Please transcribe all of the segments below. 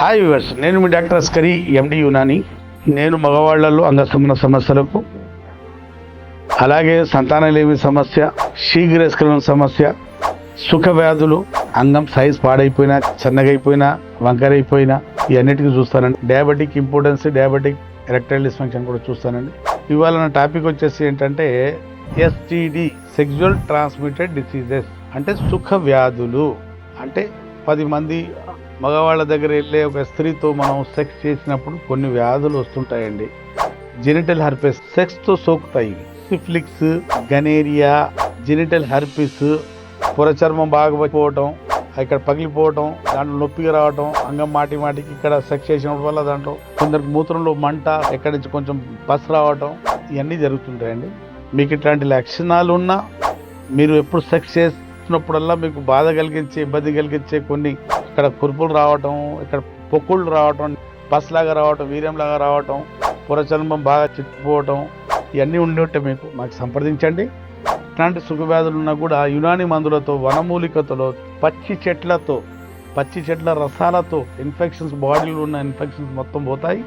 Hi viewers నేను మీ doctor Askari ఎండి యునాని. నేను మగవాళ్ళలో అంగసంబంధ సమస్యలకు అలాగే సంతానలేమి సమస్య శీఘ్రస్ఖలన సమస్య సుఖ వ్యాధులు అంగం సైజ్ పాడైపోయినా చిన్నగైపోయినా వంకరైపోయినా ఇవన్నిటికీ చూస్తానండి. Diabetic importance diabetic erectile dysfunction కూడా చూస్తానండి. ఇవాళ నా టాపిక్ వచ్చేసి ఏంటంటే ఎస్టిడి సెక్జువల్ ట్రాన్స్మిటెడ్ డిసీజెస్ అంటే సుఖ వ్యాధులు. అంటే పది మంది మగవాళ్ళ దగ్గర వెళ్ళే ఒక స్త్రీతో మనం సెక్స్ చేసినప్పుడు కొన్ని వ్యాధులు వస్తుంటాయండి. జెనిటల్ హర్పెస్ సెక్స్తో సోకుతాయి. సిఫ్లిక్స్ గనేరియా జెనిటల్ హర్పిస్ పురచర్మం బాగపోవటం ఇక్కడ పగిలిపోవటం దాంట్లో నొప్పిగా రావటం అంగం మాటి మాటికి ఇక్కడ సెక్స్ చేసిన వల్ల దాంట్లో కొందరికి మూత్రంలో మంట ఎక్కడి నుంచి కొంచెం పస్ రావటం ఇవన్నీ జరుగుతుంటాయండి. మీకు ఇట్లాంటి లక్షణాలు ఉన్నా మీరు ఎప్పుడు సెక్స్ చేస్తున్నప్పుడల్లా మీకు బాధ కలిగించే ఇబ్బంది కలిగించే కొన్ని ఇక్కడ కురుపులు రావటం ఇక్కడ పొక్కుళ్ళు రావటం పస్ లాగా రావటం వీర్యంలాగా రావటం పురచర్మం బాగా చిట్టుకుపోవటం ఇవన్నీ ఉండేట్టే మీకు మాకు సంప్రదించండి. ఇట్లాంటి సుఖవ్యాధులు ఉన్నా కూడా యునాని మందులతో వనమూలికతో పచ్చి చెట్లతో పచ్చి చెట్ల రసాలతో ఇన్ఫెక్షన్స్ బాడీలో ఉన్న ఇన్ఫెక్షన్స్ మొత్తం పోతాయి.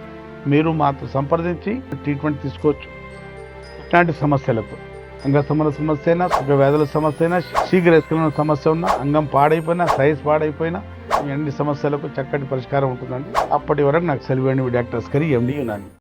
మీరు మాతో సంప్రదించి ట్రీట్మెంట్ తీసుకోవచ్చు. ఇట్లాంటి సమస్యలకు అంగ సంబంధ సమస్య అయినా సుఖ వ్యాధుల సమస్య అయినా శీఘ్ర ఎస్కలన సమస్య ఉన్నా అంగం పాడైపోయినా సైజ్ పాడైపోయినా అన్ని సమస్యలకు చక్కటి పరిష్కారం ఉంటుందండి. అప్పటి వరకు నాకు సెలవు డాక్టర్స్ అస్కరి ఎండి యునాని